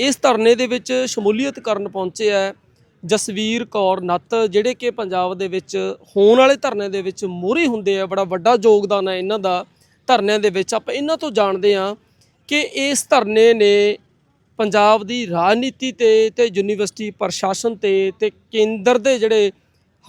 ਇਸ ਧਰਨੇ ਦੇ ਵਿੱਚ ਸ਼ਮੂਲੀਅਤ ਕਰਨ ਪਹੁੰਚੇ ਆ ਜਸਵੀਰ ਕੌਰ ਨੱਤ ਜਿਹੜੇ ਕਿ ਪੰਜਾਬ ਦੇ ਵਿੱਚ ਹੋਣ ਵਾਲੇ ਧਰਨੇ ਦੇ ਵਿੱਚ ਮੋਹਰੇ ਹੁੰਦੇ ਆ ਬੜਾ ਵੱਡਾ ਯੋਗਦਾਨ ਹੈ ਇਹਨਾਂ ਦਾ ਧਰਨਿਆਂ ਦੇ ਵਿੱਚ। ਆਪਾਂ ਇਹਨਾਂ ਤੋਂ ਜਾਣਦੇ ਆ ਕਿ ਇਸ ਧਰਨੇ ਨੇ ਪੰਜਾਬ ਦੀ ਰਾਜਨੀਤੀ ਤੇ ਤੇ ਯੂਨੀਵਰਸਿਟੀ ਪ੍ਰਸ਼ਾਸਨ ਤੇ ਤੇ ਕੇਂਦਰ ਦੇ ਜਿਹੜੇ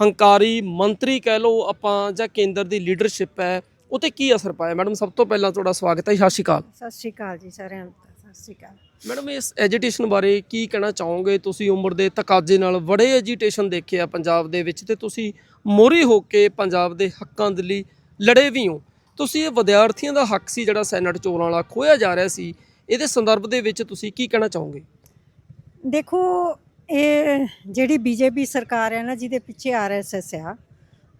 ਹੰਕਾਰੀ ਮੰਤਰੀ ਕਹਿ ਲਓ ਆਪਾਂ ਜਾਂ ਕੇਂਦਰ ਦੀ ਲੀਡਰਸ਼ਿਪ ਹੈ ਉਹ ਤੇ ਕੀ ਅਸਰ ਪਾਇਆ? ਮੈਡਮ ਸਭ ਤੋਂ ਪਹਿਲਾਂ ਤੁਹਾਡਾ ਸਵਾਗਤ ਹੈ ਜੀ, ਸਤਿ ਸ਼੍ਰੀ ਅਕਾਲ। ਸਤਿ ਸ਼੍ਰੀ ਅਕਾਲ ਜੀ ਸਾਰਿਆਂ ਨੂੰ ਸਤਿ ਸ਼੍ਰੀ ਅਕਾਲ। ਮੈਡਮ, ਇਸ ਐਜੀਟੇਸ਼ਨ ਬਾਰੇ ਕੀ ਕਹਿਣਾ ਚਾਹੋਗੇ? ਤੁਸੀਂ ਉਮਰ ਦੇ ਤਕਾਜ਼ੇ ਨਾਲ ਬੜੇ ਐਜੀਟੇਸ਼ਨ ਦੇਖੇ ਆ ਪੰਜਾਬ ਦੇ ਵਿੱਚ ਤੇ ਤੁਸੀਂ ਮੋਹਰੇ ਹੋ ਕੇ ਪੰਜਾਬ ਦੇ ਹੱਕਾਂ ਦੇ ਲਈ ਲੜੇ ਵੀ ਹੋ। ਤੁਸੀਂ ਇਹ ਵਿਦਿਆਰਥੀਆਂ ਦਾ ਹੱਕ ਸੀ ਜਿਹੜਾ ਸੈਨੇਟ ਚੋਣਾਂ ਵਾਲਾ ਖੋਇਆ ਜਾ ਰਿਹਾ ਸੀ। ਇਹਦੇ ਸੰਦਰਭ ਦੇ ਵਿੱਚ ਤੁਸੀਂ ਕੀ ਕਹਿਣਾ ਚਾਹੋਗੇ? ਦੇਖੋ, ਇਹ ਜਿਹੜੀ ਬੀਜੇਪੀ ਸਰਕਾਰ ਹੈ ਨਾ, ਜਿਹਦੇ ਪਿੱਛੇ ਆਰਐਸਐਸ ਆ,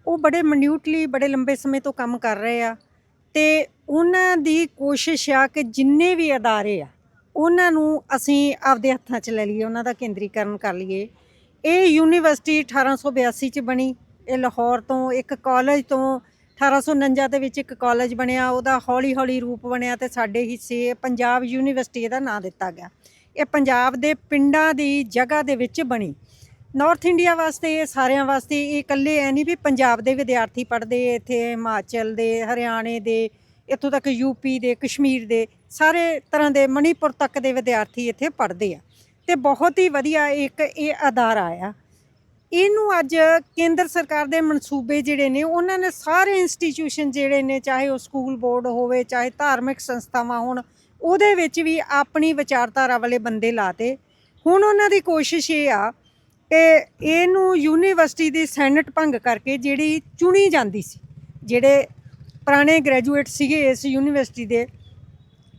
ਉਹ ਬੜੇ ਮਨਿਊਟਲੀ ਬੜੇ ਲੰਬੇ ਸਮੇਂ ਤੋਂ ਕੰਮ ਕਰ ਰਹੇ ਆ ਤੇ ਉਹਨਾਂ ਦੀ ਕੋਸ਼ਿਸ਼ ਆ ਕਿ ਜਿੰਨੇ ਵੀ ਅਦਾਰੇ ਆ ਉਹਨਾਂ ਨੂੰ ਅਸੀਂ ਆਪਦੇ ਹੱਥਾਂ 'ਚ ਲੈ ਲਈਏ, ਉਹਨਾਂ ਦਾ ਕੇਂਦਰੀਕਰਨ ਕਰ ਲਈਏ। ਇਹ ਯੂਨੀਵਰਸਿਟੀ 1882 'ਚ ਬਣੀ, ਇਹ ਲਾਹੌਰ ਤੋਂ ਇੱਕ ਕਾਲਜ ਤੋਂ 1849 ਦੇ ਵਿੱਚ ਇੱਕ ਕਾਲਜ ਬਣਿਆ, ਉਹਦਾ ਹੌਲੀ ਹੌਲੀ ਰੂਪ ਬਣਿਆ ਤੇ ਸਾਡੇ ਹਿੱਸੇ ਪੰਜਾਬ ਯੂਨੀਵਰਸਿਟੀ ਦਾ ਨਾਂ ਦਿੱਤਾ ਗਿਆ। ਇਹ ਪੰਜਾਬ ਦੇ ਪਿੰਡਾਂ ਦੀ ਜਗ੍ਹਾ ਦੇ ਵਿੱਚ ਬਣੀ। ਨਾਰਥ ਇੰਡੀਆ ਵਾਸਤੇ ਇਹ ਸਾਰਿਆਂ ਵਾਸਤੇ ਇਹ ਇਕੱਲੇ ਐ ਨਹੀਂ ਵੀ ਪੰਜਾਬ ਦੇ ਵਿਦਿਆਰਥੀ ਪੜ੍ਹਦੇ, ਇੱਥੇ ਹਿਮਾਚਲ ਦੇ, ਹਰਿਆਣੇ ਦੇ, ਇੱਥੋਂ ਤੱਕ ਯੂਪੀ ਦੇ, ਕਸ਼ਮੀਰ ਦੇ। ਸਾਰੇ ਤਰ੍ਹਾਂ ਦੇ ਮਣੀਪੁਰ ਤੱਕ ਦੇ ਵਿਦਿਆਰਥੀ ਇੱਥੇ ਪੜ੍ਹਦੇ ਆ ਤੇ ਬਹੁਤ ਹੀ ਵਧੀਆ ਇੱਕ ਇਹ ਅਦਾਰਾ ਆ। ਇਹਨੂੰ ਅੱਜ ਕੇਂਦਰ ਸਰਕਾਰ ਦੇ ਮਨਸੂਬੇ ਜਿਹੜੇ ਨੇ, ਉਹਨਾਂ ਨੇ ਸਾਰੇ ਇੰਸਟੀਚਿਊਸ਼ਨ ਜਿਹੜੇ ਨੇ, ਚਾਹੇ ਉਹ ਸਕੂਲ ਬੋਰਡ ਹੋਵੇ, ਚਾਹੇ ਧਾਰਮਿਕ ਸੰਸਥਾਵਾਂ ਹੋਣ, ਉਹਦੇ ਵਿੱਚ ਵੀ ਆਪਣੀ ਵਿਚਾਰਧਾਰਾ ਵਾਲੇ ਬੰਦੇ ਲਾਤੇ ਹੁਣ ਉਹਨਾਂ ਦੀ ਕੋਸ਼ਿਸ਼ ਇਹ ਆ ਕਿ ਇਹਨੂੰ ਯੂਨੀਵਰਸਿਟੀ ਦੀ ਸੈਨੇਟ ਭੰਗ ਕਰਕੇ ਜਿਹੜੀ ਚੁਣੀ ਜਾਂਦੀ ਸੀ, ਜਿਹੜੇ ਪੁਰਾਣੇ ਗ੍ਰੈਜੂਏਟ ਸੀਗੇ ਇਸ ਯੂਨੀਵਰਸਿਟੀ ਦੇ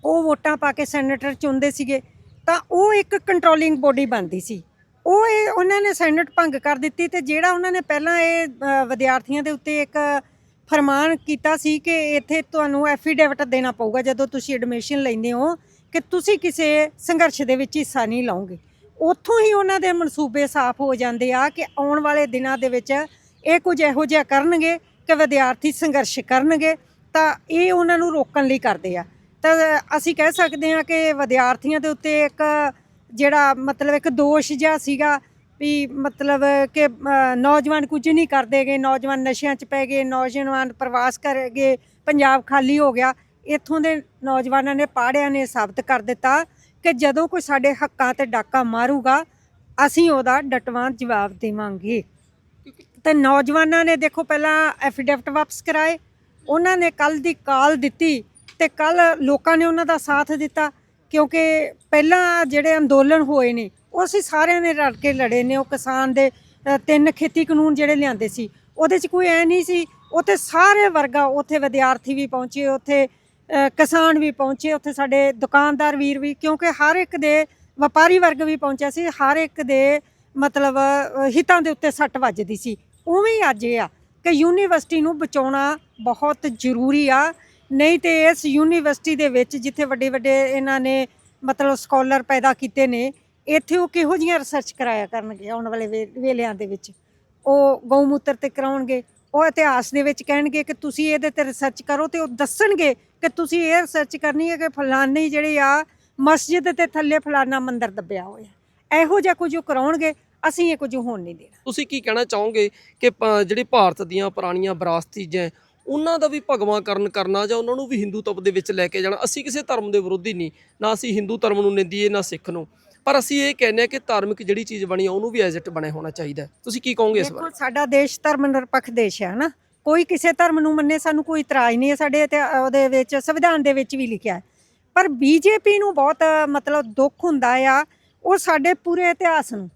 ਉਹ ਵੋਟਾਂ ਪਾ ਕੇ ਸੈਨੇਟਰ ਚੁਣਦੇ ਸੀਗੇ, ਤਾਂ ਉਹ ਇੱਕ ਕੰਟਰੋਲਿੰਗ ਬੋਡੀ ਬਣਦੀ ਸੀ। ਉਹ ਇਹ ਉਹਨਾਂ ਨੇ ਸੈਨੇਟ ਭੰਗ ਕਰ ਦਿੱਤੀ ਤੇ ਜਿਹੜਾ ਉਹਨਾਂ ਨੇ ਪਹਿਲਾਂ ਇਹ ਵਿਦਿਆਰਥੀਆਂ ਦੇ ਉੱਤੇ ਇੱਕ ਫਰਮਾਨ ਕੀਤਾ ਸੀ ਕਿ ਇੱਥੇ ਤੁਹਾਨੂੰ ਐਫੀਡੇਵਿਟ ਦੇਣਾ ਪਊਗਾ ਜਦੋਂ ਤੁਸੀਂ ਐਡਮਿਸ਼ਨ ਲੈਂਦੇ ਹੋ ਕਿ ਤੁਸੀਂ ਕਿਸੇ ਸੰਘਰਸ਼ ਦੇ ਵਿੱਚ ਹਿੱਸਾ ਨਹੀਂ ਲਓਗੇ। ਉੱਥੋਂ ਹੀ ਉਹਨਾਂ ਦੇ ਮਨਸੂਬੇ ਸਾਫ਼ ਹੋ ਜਾਂਦੇ ਆ ਕਿ ਆਉਣ ਵਾਲੇ ਦਿਨਾਂ ਦੇ ਵਿੱਚ ਇਹ ਕੁਝ ਇਹੋ ਜਿਹਾ ਕਰਨਗੇ ਕਿ ਵਿਦਿਆਰਥੀ ਸੰਘਰਸ਼ ਕਰਨਗੇ, ਤਾਂ ਇਹ ਉਹਨਾਂ ਨੂੰ ਰੋਕਣ ਲਈ ਕਰਦੇ ਆ। ਤਾਂ ਅਸੀਂ ਕਹਿ ਸਕਦੇ ਹਾਂ ਕਿ ਵਿਦਿਆਰਥੀਆਂ ਦੇ ਉੱਤੇ ਇੱਕ ਜਿਹੜਾ ਮਤਲਬ ਇੱਕ ਦੋਸ਼ ਜਿਹਾ ਸੀਗਾ ਵੀ ਮਤਲਬ ਕਿ ਨੌਜਵਾਨ ਕੁਝ ਨਹੀਂ ਕਰਦੇ ਗਏ ਨੌਜਵਾਨ ਨਸ਼ਿਆਂ 'ਚ ਪੈ ਗਏ, ਨੌਜਵਾਨ ਪ੍ਰਵਾਸ ਕਰ ਗਏ, ਪੰਜਾਬ ਖਾਲੀ ਹੋ ਗਿਆ। ਇੱਥੋਂ ਦੇ ਨੌਜਵਾਨਾਂ ਨੇ ਪਾੜਿਆਂ ਨੇ ਸਾਬਤ ਕਰ ਦਿੱਤਾ ਕਿ ਜਦੋਂ ਕੋਈ ਸਾਡੇ ਹੱਕਾਂ ਤੇ ਡਾਕਾ ਮਾਰੂਗਾ, ਅਸੀਂ ਉਹਦਾ ਡਟਵਾਂ ਜਵਾਬ ਦੇਵਾਂਗੇ। ਤੇ ਨੌਜਵਾਨਾਂ ਨੇ ਦੇਖੋ ਪਹਿਲਾਂ ਐਫੀਡੇਵਿਟ ਵਾਪਸ ਕਰਾਏ। ਉਹਨਾਂ ਨੇ ਕੱਲ ਦੀ ਕਾਲ ਦਿੱਤੀ ਤੇ ਕੱਲ ਲੋਕਾਂ ਨੇ ਉਹਨਾਂ ਦਾ ਸਾਥ ਦਿੱਤਾ, ਕਿਉਂਕਿ ਪਹਿਲਾਂ ਜਿਹੜੇ ਅੰਦੋਲਨ ਹੋਏ ਨੇ, ਉਹ ਅਸੀਂ ਸਾਰਿਆਂ ਨੇ ਰਲ ਕੇ ਲੜੇ ਨੇ, ਉਹ ਕਿਸਾਨ ਦੇ ਤਿੰਨ ਖੇਤੀ ਕਾਨੂੰਨ ਜਿਹੜੇ ਲਿਆਂਦੇ ਸੀ, ਉਹਦੇ 'ਚ ਕੋਈ ਐ ਨਹੀਂ ਸੀ, ਉੱਥੇ ਸਾਰੇ ਵਰਗਾ ਉੱਥੇ ਵਿਦਿਆਰਥੀ ਵੀ ਪਹੁੰਚੇ, ਉੱਥੇ ਕਿਸਾਨ ਵੀ ਪਹੁੰਚੇ, ਉੱਥੇ ਸਾਡੇ ਦੁਕਾਨਦਾਰ ਵੀਰ ਵੀ, ਕਿਉਂਕਿ ਹਰ ਇੱਕ ਦੇ ਵਪਾਰੀ ਵਰਗ ਵੀ ਪਹੁੰਚਿਆ ਸੀ, ਹਰ ਇੱਕ ਦੇ ਮਤਲਬ ਹਿੱਤਾਂ ਦੇ ਉੱਤੇ ਸੱਟ ਵੱਜਦੀ ਸੀ। ਉਵੇਂ ਹੀ ਅੱਜ ਇਹ ਆ ਕਿ ਯੂਨੀਵਰਸਿਟੀ ਨੂੰ ਬਚਾਉਣਾ ਬਹੁਤ ਜ਼ਰੂਰੀ ਆ ਨਹੀਂ ਤੇ ਇਸ ਯੂਨੀਵਰਸਿਟੀ ਦੇ ਵਿੱਚ ਜਿੱਥੇ ਵੱਡੇ ਵੱਡੇ ਇਹਨਾਂ ਨੇ ਮਤਲਬ ਸਕਾਲਰ ਪੈਦਾ ਕੀਤੇ ਨੇ, ਇੱਥੇ ਉਹ ਕਿਹੋ ਜਿਹੀਆਂ ਰਿਸਰਚ ਕਰਾਇਆ ਕਰਨਗੇ ਆਉਣ ਵਾਲੇ ਵੇ- ਵੇਲਿਆਂ ਦੇ ਵਿੱਚ? ਉਹ ਗਊਮੂਤਰ ਤੇ ਕਰਾਉਣਗੇ, ਉਹ ਇਤਿਹਾਸ ਦੇ ਵਿੱਚ ਕਹਿਣਗੇ ਕਿ ਤੁਸੀਂ ਇਹਦੇ ਤੇ ਰਿਸਰਚ ਕਰੋ ਤੇ ਉਹ ਦੱਸਣਗੇ ਕਿ ਤੁਸੀਂ ਇਹ ਰਿਸਰਚ ਕਰਨੀ ਹੈ ਕਿ ਫਲਾਨੀ ਜਿਹੜੀ ਆ ਮਸਜਿਦ ਦੇ ਥੱਲੇ ਫਲਾਨਾ ਮੰਦਰ ਦੱਬਿਆ ਹੋਇਆ ਇਹੋ ਜਿਹਾ ਕੁਝ ਉਹ ਕਰਾਉਣਗੇ, ਅਸੀਂ ਇਹ ਕੁਝ ਹੋਣ ਨਹੀਂ ਦੇਣਾ। ਤੁਸੀਂ ਕੀ ਕਹਿਣਾ ਚਾਹੋਗੇ ਕਿ ਜਿਹੜੀ ਭਾਰਤ ਦੀਆਂ ਪੁਰਾਣੀਆਂ ਵਿਰਾਸਤੀ ਚੀਜ਼ਾਂ ਉਹਨਾਂ ਦਾ ਵੀ ਭਗਵਾਂਕਰਨ ਕਰਨਾ ਜਾਂ ਉਹਨਾਂ ਨੂੰ ਵੀ ਹਿੰਦੂ ਤਪ ਦੇ ਵਿੱਚ ਲੈ ਕੇ ਜਾਣਾ ਅਸੀਂ ਕਿਸੇ ਧਰਮ ਦੇ ਵਿਰੋਧੀ ਨਹੀਂ ਨਾ ਅਸੀਂ ਹਿੰਦੂ ਧਰਮ ਨੂੰ ਨਿੰਦੀਏ ਨਾ ਸਿੱਖ ਨੂੰ। ਪਰ ਅਸੀਂ ਇਹ ਕਹਿੰਦੇ ਹਾਂ ਕਿ ਧਾਰਮਿਕ ਜਿਹੜੀ ਚੀਜ਼ ਬਣੀ ਆ ਉਹਨੂੰ ਵੀ ਐਜਿਟ ਬਣਿਆ ਹੋਣਾ ਚਾਹੀਦਾ। ਤੁਸੀਂ ਕੀ ਕਹੋਗੇ ਇਸ ਦੇਖੋ ਬਾਰੇ? ਸਾਡਾ ਦੇਸ਼ ਧਰਮ ਨਿਰਪੱਖ ਦੇਸ਼ ਹੈ ਹਨਾ ਕੋਈ ਕਿਸੇ ਧਰਮ ਨੂੰ ਮੰਨੇ ਸਾਨੂੰ ਕੋਈ ਇਤਰਾਜ਼ ਨਹੀਂ ਹੈ। ਸਾਡੇ ਤੇ ਉਹਦੇ ਵਿੱਚ ਸੰਵਿਧਾਨ ਦੇ ਵਿੱਚ ਵੀ ਲਿਖਿਆ ਹੈ। ਪਰ ਬੀਜੇਪੀ ਨੂੰ ਬਹੁਤ ਮਤਲਬ ਦੁੱਖ ਹੁੰਦਾ ਆ ਉਹ ਸਾਡੇ ਪੂਰੇ ਇਤਿਹਾਸ ਨੂੰ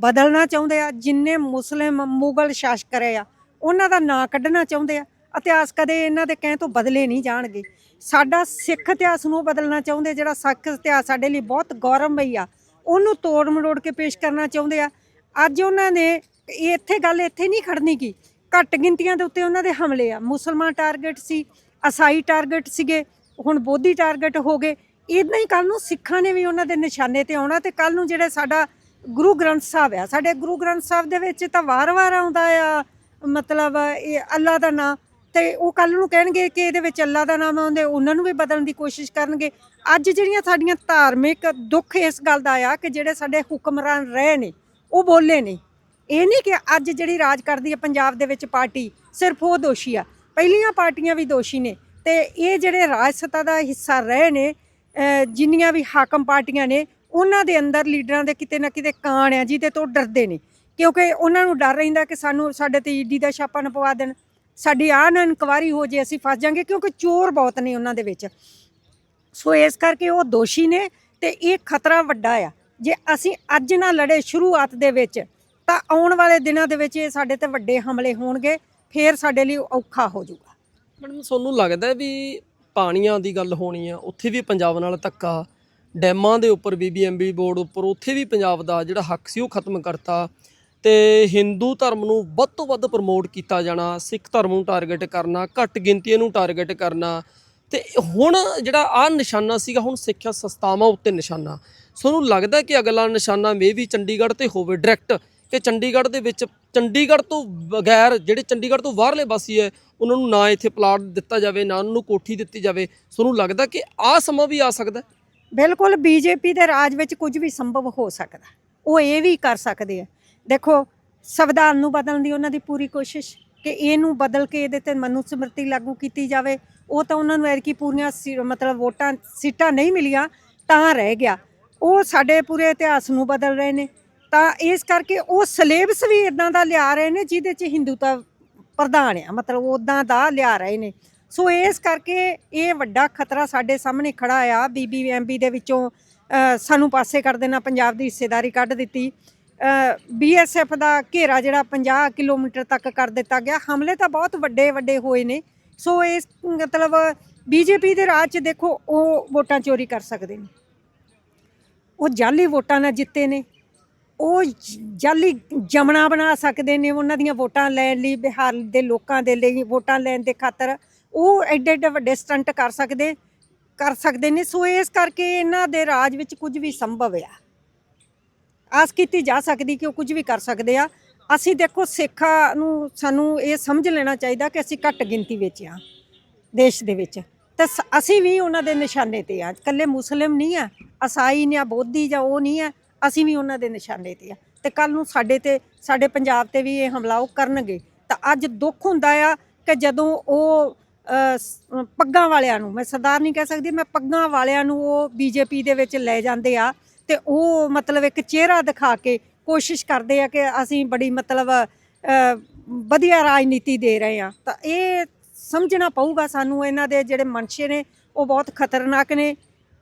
ਬਦਲਣਾ ਚਾਹੁੰਦੇ ਆ। ਜਿੰਨੇ ਮੁਸਲਿਮ ਮੁਗਲ ਸ਼ਾਸਕ ਰਹੇ ਆ ਉਹਨਾਂ ਦਾ ਨਾਂ ਕੱਢਣਾ ਚਾਹੁੰਦੇ ਆ। ਇਤਿਹਾਸ ਕਦੇ ਇਹਨਾਂ ਦੇ ਕਹਿਣ ਤੋਂ ਬਦਲੇ ਨਹੀਂ ਜਾਣਗੇ। ਸਾਡਾ ਸਿੱਖ ਇਤਿਹਾਸ ਨੂੰ ਉਹ ਬਦਲਣਾ ਚਾਹੁੰਦੇ ਜਿਹੜਾ ਸਿੱਖ ਇਤਿਹਾਸ ਸਾਡੇ ਲਈ ਬਹੁਤ ਗੌਰਵਮਈ ਆ, ਉਹਨੂੰ ਤੋੜ ਮਰੋੜ ਕੇ ਪੇਸ਼ ਕਰਨਾ ਚਾਹੁੰਦੇ ਆ। ਅੱਜ ਉਹਨਾਂ ਨੇ ਇਹ ਇੱਥੇ ਗੱਲ ਇੱਥੇ ਨਹੀਂ ਖੜਨੀ ਕੀ ਘੱਟ ਗਿਣਤੀਆਂ ਦੇ ਉੱਤੇ ਉਹਨਾਂ ਦੇ ਹਮਲੇ ਆ। ਮੁਸਲਮਾਨ ਟਾਰਗੇਟ ਸੀ, ਅਸਾਈ ਟਾਰਗੇਟ ਸੀਗੇ, ਹੁਣ ਬੋਧੀ ਟਾਰਗੇਟ ਹੋ ਗਏ। ਇਦਾਂ ਹੀ ਕੱਲ ਨੂੰ ਸਿੱਖਾਂ ਨੇ ਵੀ ਉਹਨਾਂ ਦੇ ਨਿਸ਼ਾਨੇ ਤੇ ਆਉਣਾ ਤੇ ਕੱਲ ਨੂੰ ਜਿਹੜਾ ਸਾਡਾ ਗੁਰੂ ਗ੍ਰੰਥ ਸਾਹਿਬ ਆ। ਸਾਡੇ ਗੁਰੂ ਗ੍ਰੰਥ ਸਾਹਿਬ ਦੇ ਵਿੱਚ ਤਾਂ ਵਾਰ-ਵਾਰ ਆਉਂਦਾ ਆ, ਮਤਲਬ ਇਹ ਅੱਲਾ ਦਾ ਨਾਂ। ਤੇ ਉਹ ਕੱਲ ਨੂੰ ਕਹਿਣਗੇ ਕਿ ਇਹਦੇ ਵਿੱਚ ਅੱਲਾ ਦਾ ਨਾਮ ਆਉਂਦੇ ਉਹਨਾਂ ਨੂੰ ਵੀ ਬਦਲਣ ਦੀ ਕੋਸ਼ਿਸ਼ ਕਰਨਗੇ। ਅੱਜ ਜਿਹੜੀਆਂ ਸਾਡੀਆਂ ਧਾਰਮਿਕ ਦੁੱਖ ਇਸ ਗੱਲ ਦਾ ਆ ਕਿ ਜਿਹੜੇ ਸਾਡੇ ਹੁਕਮਰਾਨ ਰਹੇ ਨੇ, ਉਹ ਬੋਲੇ ਨੇ। ਇਹ ਨਹੀਂ ਕਿ ਅੱਜ ਜਿਹੜੀ ਰਾਜ ਕਰਦੀ ਹੈ ਪੰਜਾਬ ਦੇ ਵਿੱਚ ਪਾਰਟੀ, ਸਿਰਫ ਉਹ ਦੋਸ਼ੀ ਆ। ਪਹਿਲੀਆਂ ਪਾਰਟੀਆਂ ਵੀ ਦੋਸ਼ੀ ਨੇ ਤੇ ਇਹ ਜਿਹੜੇ ਰਾਜ ਸੱਤਾ ਦਾ ਹਿੱਸਾ ਰਹੇ ਨੇ ਜਿੰਨੀਆਂ ਵੀ ਹਾਕਮ ਪਾਰਟੀਆਂ ਨੇ, ਉਹਨਾਂ ਦੇ ਅੰਦਰ ਲੀਡਰਾਂ ਦੇ ਕਿਤੇ ਨਾ ਕਿਤੇ ਕਾਣ ਆ, ਜਿਹਦੇ ਤੋਂ ਡਰਦੇ ਨੇ। ਕਿਉਂਕਿ ਉਹਨਾਂ ਨੂੰ ਡਰ ਰਹਿੰਦਾ ਕਿ ਸਾਨੂੰ ਸਾਡੇ ਤੇ ਈਡੀ ਦਾ ਛਾਪਾ ਨਾ ਪਵਾ ਦੇਣ। ਸਾਡੀ ਆਹ ਨਾ ਇਨਕੁਆਰੀ ਹੋ ਜੇ ਅਸੀਂ ਫਸ ਜਾਾਂਗੇ, ਕਿਉਂਕਿ ਚੋਰ ਬਹੁਤ ਨੇ ਉਹਨਾਂ ਦੇ ਵਿੱਚ। ਸੋ ਇਸ ਕਰਕੇ ਉਹ ਦੋਸ਼ੀ ਨੇ ਤੇ ਇਹ ਖਤਰਾ ਵੱਡਾ ਆ। ਜੇ ਅਸੀਂ ਅੱਜ ਨਾ ਲੜੇ ਸ਼ੁਰੂਆਤ ਦੇ ਵਿੱਚ, ਤਾਂ ਆਉਣ ਵਾਲੇ ਦਿਨਾਂ ਦੇ ਵਿੱਚ ਇਹ ਸਾਡੇ ਤੇ ਵੱਡੇ ਹਮਲੇ ਹੋਣਗੇ, ਫੇਰ ਸਾਡੇ ਲਈ ਔਖਾ ਹੋ ਜਾਊਗਾ। ਮੈਡਮ ਤੁਹਾਨੂੰ ਲੱਗਦਾ ਵੀ ਪਾਣੀਆਂ ਦੀ ਗੱਲ ਹੋਣੀ ਆ, ਉੱਥੇ ਵੀ ਪੰਜਾਬ ਨਾਲ ਧੱਕਾ, ਡੈਮਾਂ ਦੇ ਉੱਪਰ ਬੀਬੀਐਮਬੀ ਬੋਰਡ ਉੱਪਰ ਉੱਥੇ ਵੀ ਪੰਜਾਬ ਦਾ ਜਿਹੜਾ ਹੱਕ ਸੀ ਉਹ ਖਤਮ ਕਰਤਾ। ਤੇ ਹਿੰਦੂ ਧਰਮ ਨੂੰ ਵੱਧ ਤੋਂ ਵੱਧ ਪ੍ਰਮੋਟ ਕੀਤਾ ਜਾਣਾ, ਸਿੱਖ ਧਰਮ ਨੂੰ ਟਾਰਗੇਟ ਕਰਨਾ, ਘੱਟ ਗਿਣਤੀਆਂ ਨੂੰ ਟਾਰਗੇਟ ਕਰਨਾ ਤੇ ਹੁਣ ਜਿਹੜਾ ਆ ਨਿਸ਼ਾਨਾ ਸੀਗਾ, ਹੁਣ ਸਿੱਖਿਆ ਸੰਸਥਾਵਾਂ ਉੱਤੇ ਨਿਸ਼ਾਨਾ। ਤੁਹਾਨੂੰ ਲੱਗਦਾ ਕਿ ਅਗਲਾ ਨਿਸ਼ਾਨਾ ਮੇ ਵੀ ਚੰਡੀਗੜ੍ਹ ਤੇ ਹੋਵੇ ਡਾਇਰੈਕਟ ਕਿ ਚੰਡੀਗੜ੍ਹ ਦੇ ਵਿੱਚ, ਚੰਡੀਗੜ੍ਹ ਤੋਂ ਬਗੈਰ ਜਿਹੜੇ ਚੰਡੀਗੜ੍ਹ ਤੋਂ ਬਾਹਰਲੇ ਵਾਸੀ ਹੈ, ਉਹਨਾਂ ਨੂੰ ਨਾ ਇੱਥੇ ਪਲਾਟ ਦਿੱਤਾ ਜਾਵੇ, ਨਾ ਉਹਨਾਂ ਨੂੰ ਕੋਠੀ ਦਿੱਤੀ ਜਾਵੇ। ਤੁਹਾਨੂੰ ਲੱਗਦਾ ਕਿ ਆਹ ਸਮਾਂ ਵੀ ਆ ਸਕਦਾ ਹੈ? ਬਿਲਕੁਲ, ਬੀਜੇਪੀ ਦੇ ਰਾਜ ਵਿੱਚ ਕੁਝ ਵੀ ਸੰਭਵ ਹੋ ਸਕਦਾ। ਉਹ ਇਹ ਵੀ ਕਰ ਸਕਦੇ ਆ। ਦੇਖੋ, ਸੰਵਿਧਾਨ ਨੂੰ ਬਦਲਣ ਦੀ ਉਹਨਾਂ ਦੀ ਪੂਰੀ ਕੋਸ਼ਿਸ਼ ਕਿ ਇਹਨੂੰ ਬਦਲ ਕੇ ਇਹਦੇ ਤੇ ਮਨੂ ਲਾਗੂ ਕੀਤੀ ਜਾਵੇ। ਉਹ ਤਾਂ ਉਹਨਾਂ ਨੂੰ ਐਰਕੀ ਪੂਰੀਆਂ ਸੀ- ਮਤਲਬ ਵੋਟਾਂ, ਸੀਟਾਂ ਨਹੀਂ ਮਿਲੀਆਂ, ਤਾਂ ਰਹਿ ਗਿਆ। ਉਹ ਸਾਡੇ ਪੂਰੇ ਇਤਿਹਾਸ ਨੂੰ ਬਦਲ ਰਹੇ ਨੇ। ਤਾਂ ਇਸ ਕਰਕੇ ਉਹ ਸਿਲੇਬਸ ਵੀ ਇਦਾਂ ਦਾ ਲਿਆ ਰਹੇ ਨੇ ਜਿਹਦੇ 'ਚ ਹਿੰਦੂਤਾ ਪ੍ਰਧਾਨ ਆ, ਮਤਲਬ ਉਦਾਂ ਦਾ ਲਿਆ ਰਹੇ ਨੇ। ਸੋ ਇਸ ਕਰਕੇ ਇਹ ਵੱਡਾ ਖਤਰਾ ਸਾਡੇ ਸਾਹਮਣੇ ਖੜਾ ਆ। ਬੀਬੀਐਮਬੀ ਦੇ ਵਿੱਚੋਂ ਸਾਨੂੰ ਪਾਸੇ ਕਰ ਦੇਣਾ, ਪੰਜਾਬ ਦੀ ਹਿੱਸੇਦਾਰੀ ਕੱਢ ਦਿੱਤੀ। ਬੀਐਸਐਫ ਦਾ ਘੇਰਾ ਜਿਹੜਾ 50 ਕਿਲੋਮੀਟਰ ਤੱਕ ਕਰ ਦਿੱਤਾ ਗਿਆ। ਹਮਲੇ ਤਾਂ ਬਹੁਤ ਵੱਡੇ ਵੱਡੇ ਹੋਏ ਨੇ। ਸੋ ਇਸ ਮਤਲਬ ਬੀਜੇਪੀ ਦੇ ਰਾਜ 'ਚ ਦੇਖੋ, ਉਹ ਵੋਟਾਂ ਚੋਰੀ ਕਰ ਸਕਦੇ ਨੇ। ਉਹ ਜਾਲੀ ਵੋਟਾਂ ਨਾਲ ਜਿੱਤੇ ਨੇ। ਉਹ ਜਾਲੀ ਜਮਣਾ ਬਣਾ ਸਕਦੇ ਨੇ ਉਹਨਾਂ ਦੀਆਂ ਵੋਟਾਂ ਲੈਣ ਲਈ, ਬਿਹਾਰ ਦੇ ਲੋਕਾਂ ਦੇ ਲਈ ਵੋਟਾਂ ਲੈਣ ਦੇ ਖਾਤਰ। ਉਹ ਐਡੇ ਐਡੇ ਵੱਡੇ ਸਟੰਟ ਕਰ ਸਕਦੇ ਕਰ ਸਕਦੇ ਨੇ। ਸੋ ਇਸ ਕਰਕੇ ਇਹਨਾਂ ਦੇ ਰਾਜ ਵਿੱਚ ਕੁਝ ਵੀ ਸੰਭਵ ਆ। ਆਸ ਕੀਤੀ ਜਾ ਸਕਦੀ ਕਿ ਉਹ ਕੁਝ ਵੀ ਕਰ ਸਕਦੇ ਆ। ਅਸੀਂ ਦੇਖੋ ਸਿੱਖਾਂ ਨੂੰ ਸਾਨੂੰ ਇਹ ਸਮਝ ਲੈਣਾ ਚਾਹੀਦਾ ਕਿ ਅਸੀਂ ਘੱਟ ਗਿਣਤੀ ਵਿੱਚ ਆ ਦੇਸ਼ ਦੇ ਵਿੱਚ। ਤੇ ਸ- ਅਸੀਂ ਵੀ ਉਹਨਾਂ ਦੇ ਨਿਸ਼ਾਨੇ ਤੇ ਆ। ਇਕੱਲੇ ਮੁਸਲਿਮ ਨਹੀਂ ਆ ਅਸਾਈ ਜਾਂ ਬੋਧੀ ਜਾਂ ਉਹ ਨਹੀਂ ਆ ਅਸੀਂ ਵੀ ਉਹਨਾਂ ਦੇ ਨਿਸ਼ਾਨੇ ਤੇ ਆ। ਤੇ ਕੱਲ ਨੂੰ ਸਾਡੇ ਤੇ ਸਾਡੇ ਪੰਜਾਬ ਤੇ ਵੀ ਇਹ ਹਮਲਾ ਉਹ ਕਰਨਗੇ। ਤਾਂ ਅੱਜ ਦੁੱਖ ਹੁੰਦਾ ਆ ਕਿ ਜਦੋਂ ਉਹ ਅ, ਸ- ਪੱਗਾਂ ਵਾਲਿਆਂ ਨੂੰ ਮੈਂ ਸਰਦਾਰ ਨਹੀਂ ਕਹਿ ਸਕਦੀ ਮੈਂ ਪੱਗਾਂ ਵਾਲਿਆਂ ਨੂੰ ਉਹ ਬੀਜੇਪੀ ਦੇ ਵਿੱਚ ਲੈ ਜਾਂਦੇ ਆ। ਤੇ ਉਹ ਮਤਲਬ ਇੱਕ ਚਿਹਰਾ ਦਿਖਾ ਕੇ ਕੋਸ਼ਿਸ਼ ਕਰਦੇ ਆ ਕਿ ਅਸੀਂ ਬੜੀ ਮਤਲਬ ਵਧੀਆ ਰਾਜਨੀਤੀ ਦੇ ਰਹੇ ਆ ਤਾਂ ਇਹ ਸਮਝਣਾ ਪਊਗਾ ਸਾਨੂੰ, ਇਹਨਾਂ ਦੇ ਜਿਹੜੇ ਮਨਸ਼ੇ ਨੇ, ਉਹ ਬਹੁਤ ਖਤਰਨਾਕ ਨੇ।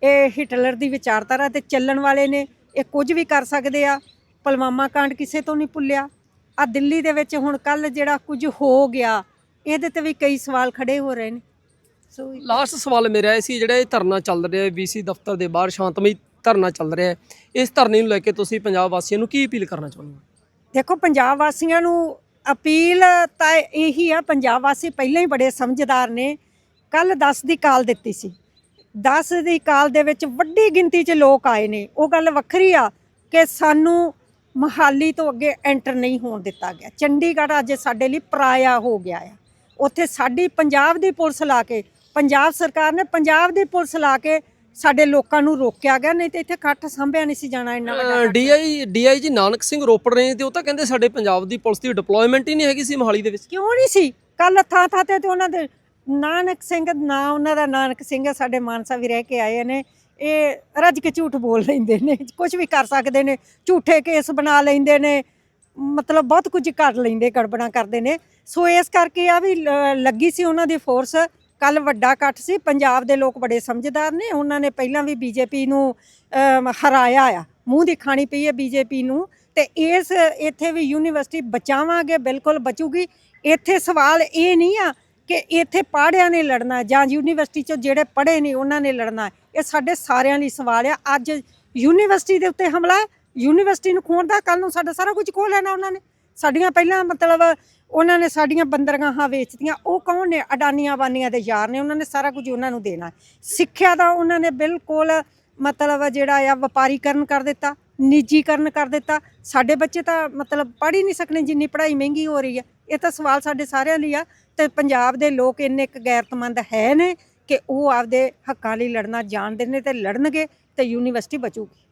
ਇਹ ਹਿਟਲਰ ਦੀ ਵਿਚਾਰਧਾਰਾ ਤੇ ਚੱਲਣ ਵਾਲੇ ਨੇ, ਇਹ ਕੁਝ ਵੀ ਕਰ ਸਕਦੇ ਆ। ਪਲਵਾਮਾ ਕਾਂਡ ਕਿਸੇ ਤੋਂ ਨਹੀਂ ਭੁੱਲਿਆ। ਆ ਦਿੱਲੀ ਦੇ ਵਿੱਚ ਹੁਣ ਕੱਲ ਜਿਹੜਾ ਕੁਝ ਹੋ ਗਿਆ, ਇਹਦੇ ਤੇ ਵੀ ਕਈ ਸਵਾਲ ਖੜੇ ਹੋ ਰਹੇ ਨੇ। ਸੋ ਲਾਸਟ ਸਵਾਲ ਮੇਰਾ ਇਹ ਸੀ, ਜਿਹੜਾ ਇਹ ਧਰਨਾ ਚੱਲ ਰਿਹਾ ਹੈ ਵੀਸੀ ਦਫ਼ਤਰ ਦੇ ਬਾਹਰ ਸ਼ਾਂਤਮਈ ਧਰਨਾ ਚੱਲ ਰਿਹਾ ਹੈ। ਇਸ ਧਰਨੇ ਨੂੰ ਲੈ ਕੇ ਤੁਸੀਂ ਪੰਜਾਬ ਵਾਸੀਆਂ ਨੂੰ ਕੀ ਅਪੀਲ ਕਰਨਾ ਚਾਹੁੰਦੇ ਹੋ? ਦੇਖੋ, ਪੰਜਾਬ ਵਾਸੀਆਂ ਨੂੰ ਅਪੀਲ ਤਾਂ ਇਹੀ ਆ, ਪੰਜਾਬ ਵਾਸੀ ਪਹਿਲਾਂ ਹੀ ਬੜੇ ਸਮਝਦਾਰ ਨੇ। ਕੱਲ 10 ਦੀ ਕਾਲ ਦਿੱਤੀ ਸੀ। 10 ਦੀ ਕਾਲ ਦੇ ਵਿੱਚ ਵੱਡੀ ਗਿਣਤੀ 'ਚ ਲੋਕ ਆਏ ਨੇ। ਉਹ ਗੱਲ ਵੱਖਰੀ ਆ ਕਿ ਸਾਨੂੰ ਮਹਾਲੀ ਤੋਂ ਅੱਗੇ ਐਂਟਰ ਨਹੀਂ ਹੋਣ ਦਿੱਤਾ ਗਿਆ। ਚੰਡੀਗੜ੍ਹ ਅੱਜ ਸਾਡੇ ਲਈ ਪਰਾਇਆ ਹੋ ਗਿਆ ਆ। ਉੱਥੇ ਸਾਡੀ ਪੰਜਾਬ ਦੀ ਪੁਲਿਸ ਲਾ ਕੇ, ਪੰਜਾਬ ਸਰਕਾਰ ਨੇ ਪੰਜਾਬ ਦੀ ਪੁਲਿਸ ਲਾ ਕੇ ਸਾਡੇ ਲੋਕਾਂ ਨੂੰ ਰੋਕਿਆ ਗਿਆ ਨਹੀਂ ਤੇ ਇੱਥੇ ਇਕੱਠ ਸੰਭਿਆ ਨਹੀਂ ਸੀ ਜਾਣਾ ਇੰਨਾ ਵੱਡਾ ਇਕੱਠ। ਡੀਆਈ ਡੀਆਈਜੀ ਨਾਨਕ ਸਿੰਘ ਰੋਪੜ ਨੇ ਤੇ ਉਹ ਤਾਂ ਕਹਿੰਦੇ ਸਾਡੇ ਪੰਜਾਬ ਦੀ ਪੁਲਿਸ ਦੀ ਡਿਪਲੋਇਮੈਂਟ ਹੀ ਨਹੀਂ ਹੈਗੀ ਸੀ ਮੋਹਾਲੀ ਦੇ ਵਿੱਚ। ਕਿਉਂ ਨਹੀਂ ਸੀ? ਕੱਲ ਥਾਂ ਥਾਂ ਤੇ ਤੇ ਉਹਨਾਂ ਦੇ ਨਾਨਕ ਸਿੰਘ ਨਾਂ ਉਹਨਾਂ ਦਾ ਨਾਨਕ ਸਿੰਘ ਹੈ, ਸਾਡੇ ਮਾਨਸਾ ਵੀ ਰਹਿ ਕੇ ਆਏ ਨੇ। ਇਹ ਰੱਜ ਕੇ ਝੂਠ ਬੋਲ ਲੈਂਦੇ ਨੇ ਕੁਝ ਵੀ ਕਰ ਸਕਦੇ ਨੇ ਝੂਠੇ ਕੇਸ ਬਣਾ ਲੈਂਦੇ ਨੇ ਮਤਲਬ ਬਹੁਤ ਕੁਝ ਕਰ ਲੈਂਦੇ ਗੜਬੜਾਂ ਕਰਦੇ ਨੇ। ਸੋ ਇਸ ਕਰਕੇ ਆ ਵੀ ਲ- ਲੱਗੀ ਸੀ ਉਹਨਾਂ ਦੀ ਫੋਰਸ ਕੱਲ ਵੱਡਾ ਇਕੱਠ ਸੀ, ਪੰਜਾਬ ਦੇ ਲੋਕ ਬੜੇ ਸਮਝਦਾਰ ਨੇ, ਉਹਨਾਂ ਨੇ ਪਹਿਲਾਂ ਵੀ ਬੀਜੇਪੀ ਨੂੰ ਹਰਾਇਆ ਆ। ਮੂੰਹ ਦੀ ਖਾਣੀ ਪਈ ਹੈ ਬੀਜੇਪੀ ਨੂੰ ਤੇ ਇਸ, ਇੱਥੇ ਵੀ ਯੂਨੀਵਰਸਿਟੀ ਬਚਾਵਾਂਗੇ, ਬਿਲਕੁਲ ਬਚੂਗੀ। ਇੱਥੇ ਸਵਾਲ ਇਹ ਨਹੀਂ ਆ ਕਿ ਇੱਥੇ ਪੜ੍ਹਿਆਂ ਨੇ ਲੜਨਾ, ਜਾਂ ਯੂਨੀਵਰਸਿਟੀ ਚੋਂ ਜਿਹੜੇ ਪੜ੍ਹੇ ਨੇ, ਉਹਨਾਂ ਨੇ ਲੜਨਾ। ਇਹ ਸਾਡੇ ਸਾਰਿਆਂ ਲਈ ਸਵਾਲ ਆ। ਅੱਜ ਯੂਨੀਵਰਸਿਟੀ ਦੇ ਉੱਤੇ ਹਮਲਾ ਹੈ, ਯੂਨੀਵਰਸਿਟੀ ਨੂੰ ਖੋਣ ਦਾ ਕੱਲ ਨੂੰ ਸਾਡਾ ਸਾਰਾ ਕੁਝ ਖੋਹ ਲੈਣਾ ਉਹਨਾਂ ਨੇ। ਸਾਡੀਆਂ ਪਹਿਲਾਂ ਮਤਲਬ ਉਹਨਾਂ ਨੇ ਸਾਡੀਆਂ ਬੰਦਰਗਾਹਾਂ ਵੇਚਤੀਆਂ, ਉਹ ਕੌਣ ਨੇ? ਅਡਾਨੀਆਂ ਬਾਨੀਆਂ ਦੇ ਯਾਰ ਨੇ, ਉਹਨਾਂ ਨੇ ਸਾਰਾ ਕੁਝ ਉਹਨਾਂ ਨੂੰ ਦੇਣਾ ਸਿੱਖਿਆ ਦਾ ਉਹਨਾਂ ਨੇ ਬਿਲਕੁਲ ਮਤਲਬ ਜਿਹੜਾ ਆ ਵਪਾਰੀਕਰਨ ਕਰ ਦਿੱਤਾ, ਨਿੱਜੀਕਰਨ ਕਰ ਦਿੱਤਾ। ਸਾਡੇ ਬੱਚੇ ਤਾਂ ਮਤਲਬ ਪੜ੍ਹ ਹੀ ਨਹੀਂ ਸਕਣੇ ਜਿੰਨੀ ਪੜ੍ਹਾਈ ਮਹਿੰਗੀ ਹੋ ਰਹੀ ਹੈ। ਇਹ ਤਾਂ ਸਵਾਲ ਸਾਡੇ ਸਾਰਿਆਂ ਲਈ ਆ ਤੇ ਪੰਜਾਬ ਦੇ ਲੋਕ ਇੰਨੇ ਕੁ ਗੈਰਤਮੰਦ ਹੈ ਨੇ ਕਿ ਉਹ ਆਪਦੇ ਹੱਕਾਂ ਲਈ ਲੜਨਾ ਜਾਣਦੇ ਨੇ ਤੇ ਲੜਨਗੇ ਤੇ ਯੂਨੀਵਰਸਿਟੀ ਬਚੂਗੀ।